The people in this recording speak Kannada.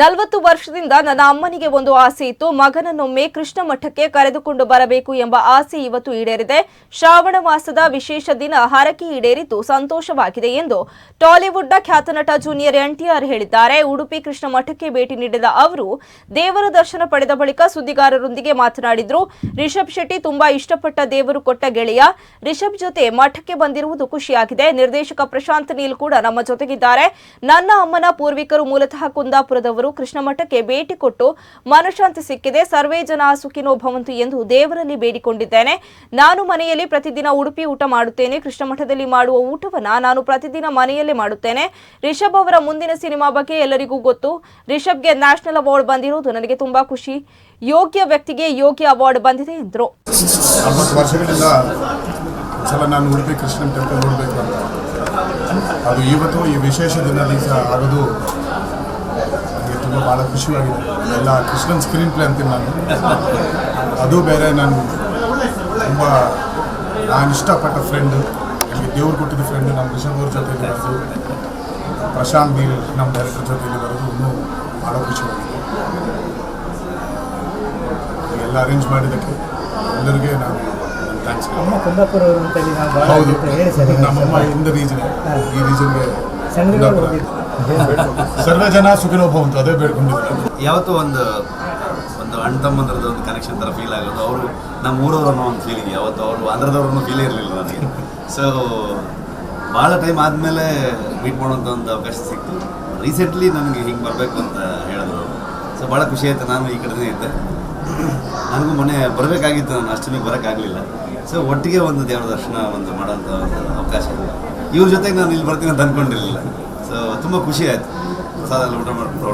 ನಲವತ್ತು ವರ್ಷದಿಂದ ನನ್ನ ಅಮ್ಮನಿಗೆ ಒಂದು ಆಸೆ ಇತ್ತು. ಮಗನನ್ನೊಮ್ಮೆ ಕೃಷ್ಣ ಮಠಕ್ಕೆ ಕರೆದುಕೊಂಡು ಬರಬೇಕು ಎಂಬ ಆಸೆ ಇವತ್ತು ಈಡೇರಿದೆ. ಶ್ರಾವಣ ಮಾಸದ ವಿಶೇಷ ದಿನ ಹರಕೆ ಈಡೇರಿದ್ದು ಸಂತೋಷವಾಗಿದೆ ಎಂದು ಟಾಲಿವುಡ್ನ ಖ್ಯಾತ ನಟ ಜೂನಿಯರ್ ಎನ್ಟಿಆರ್ ಹೇಳಿದ್ದಾರೆ. ಉಡುಪಿ ಕೃಷ್ಣ ಮಠಕ್ಕೆ ಭೇಟಿ ನೀಡಿದ ಅವರು, ದೇವರ ದರ್ಶನ ಪಡೆದ ಬಳಿಕ ಸುದ್ದಿಗಾರರೊಂದಿಗೆ ಮಾತನಾಡಿದ್ರು. ರಿಷಬ್ ಶೆಟ್ಟಿ ತುಂಬಾ ಇಷ್ಟಪಟ್ಟ ದೇವರು ಕೊಟ್ಟ ಗೆಳೆಯ. ರಿಷಬ್ ಜೊತೆ ಮಠಕ್ಕೆ ಬಂದಿರುವುದು ಖುಷಿಯಾಗಿದೆ. ನಿರ್ದೇಶಕ ಪ್ರಶಾಂತ್ ನೀಲ್ ಕೂಡ ನಮ್ಮ ಜೊತೆಗಿದ್ದಾರೆ. ನನ್ನ ಅಮ್ಮನ ಪೂರ್ವಿಕರು ಮೂಲತಃ ಕುಂದಾಪುರದವರು. ಕೃಷ್ಣ ಮಠಕ್ಕೆ ಭೇಟಿ ಕೊಟ್ಟು ಮನಶಾಂತಿ ಸಿಕ್ಕಿದೆ. ಸರ್ವೇ ಜನ ಸುಖಿನೋ ಭವಂತು ಎಂದು ದೇವರಲ್ಲಿ ಬೇಡಿಕೊಂಡಿದ್ದೇನೆ. ನಾನು ಮನೆಯಲ್ಲಿ ಪ್ರತಿದಿನ ಉಡುಪಿ ಊಟ ಮಾಡುತ್ತೇನೆ. ಕೃಷ್ಣ ಮಠದಲ್ಲಿ ಮಾಡುವ ಊಟವನ್ನ ನಾನು ಪ್ರತಿದಿನ ಮನೆಯಲ್ಲೇ ಮಾಡುತ್ತೇನೆ. ರಿಷಬ್ ಅವರ ಮುಂದಿನ ಸಿನಿಮಾ ಬಗ್ಗೆ ಎಲ್ಲರಿಗೂ ಗೊತ್ತು. ರಿಷಬ್ಗೆ ನ್ಯಾಷನಲ್ ಅವಾರ್ಡ್ ಬಂದಿರುವುದು ನನಗೆ ತುಂಬಾ ಖುಷಿ. ಯೋಗ್ಯ ವ್ಯಕ್ತಿಗೆ ಯೋಗ್ಯ ಅವಾರ್ಡ್ ಬಂದಿದೆ ಎಂದರು. ಅದು ಇವತ್ತು ಈ ವಿಶೇಷ ದಿನ ಆಗೋದು ತುಂಬ ಭಾಳ ಖುಷಿಯಾಗಿದೆ. ಎಲ್ಲ ಕೃಷ್ಣನ್ ಸ್ಕ್ರೀನ್ ಪ್ಲೇ ಅಂತೀನಿ ನಾನು. ಅದು ಬೇರೆ ನಾನು ತುಂಬ ನಾನು ಇಷ್ಟಪಟ್ಟ ಫ್ರೆಂಡು ನನಗೆ ದೇವ್ರು ಕೊಟ್ಟಿದ್ದ ಫ್ರೆಂಡು ನಮ್ಮ ರಿಷಬ್ ಅವ್ರ ಜೊತೆ ಬರೋದು ಪ್ರಶಾಂತ್ ನೀಲ್ ನಮ್ಮ ಡೈರೆಕ್ಟರ್ ಜೊತೆ ಬರೋದು ಇನ್ನೂ ಭಾಳ ಖುಷಿಯಾಗಿದೆ. ಎಲ್ಲ ಅರೇಂಜ್ ಮಾಡಿದ್ದಕ್ಕೆ ಎಲ್ಲರಿಗೆ ನಾನು ಥ್ಯಾಂಕ್ಸ್ ಹೌದು. ನಮ್ಮಮ್ಮ ಇಂದ ರೀಜನ್ ಈ ಹೋಗಿದ್ದು. ಸರ್ವೇ ಜನ ಸುಖಿನೋ ಭವಂತು ಅದೇ ಬೇಡ್ಕೊಂಡು ಯಾವತ್ತೂ ಒಂದು ಒಂದು ಅಣ್ಣ ತಮ್ಮಂದ್ರದ್ದು ಒಂದು ಕನೆಕ್ಷನ್ ಥರ ಫೀಲ್ ಆಗೋದು. ಅವರು ನಮ್ಮ ಊರವ್ರು ಅನ್ನೋ ಒಂದು ಫೀಲಿಂಗ್ ಯಾವತ್ತು ಅವರು ಆಂಧ್ರದವ್ರನ್ನೂ ಫೀಲೇ ಇರಲಿಲ್ಲ ನನಗೆ. ಸೊ ಭಾಳ ಟೈಮ್ ಆದಮೇಲೆ ಮೀಟ್ ಮಾಡೋಂಥ ಒಂದು ಅವಕಾಶ ಸಿಕ್ತು. ರೀಸೆಂಟ್ಲಿ ನನಗೆ ಹಿಂಗೆ ಬರಬೇಕು ಅಂತ ಹೇಳಿದ್ರು ಸೊ ಭಾಳ ಖುಷಿ ಆಯಿತು. ನಾನು ಈ ಕಡೆನೇ ಇದ್ದೆ. ನನಗೂ ಮೊನ್ನೆ ಬರಬೇಕಾಗಿತ್ತು. ನಾನು ಅಷ್ಟಮಿಗೆ ಬರೋಕ್ಕಾಗಲಿಲ್ಲ. ಸೊ ಒಟ್ಟಿಗೆ ಒಂದು ದೇವರ ದರ್ಶನ ಒಂದು ಮಾಡೋಂಥ ಒಂದು ಅವಕಾಶ ಇವ್ರ ಜೊತೆಗೆ ನಾನು ಇಲ್ಲಿ ಬರ್ತೀನಿ ಅಂತ ಅಂದ್ಕೊಂಡಿರಲಿಲ್ಲ ತುಂಬ ಖುಷಿ ಆಯ್ತು. ಪ್ರಸಾದಲ್ಲಿ ಊಟ ಮಾಡ್ಕೊಂಡು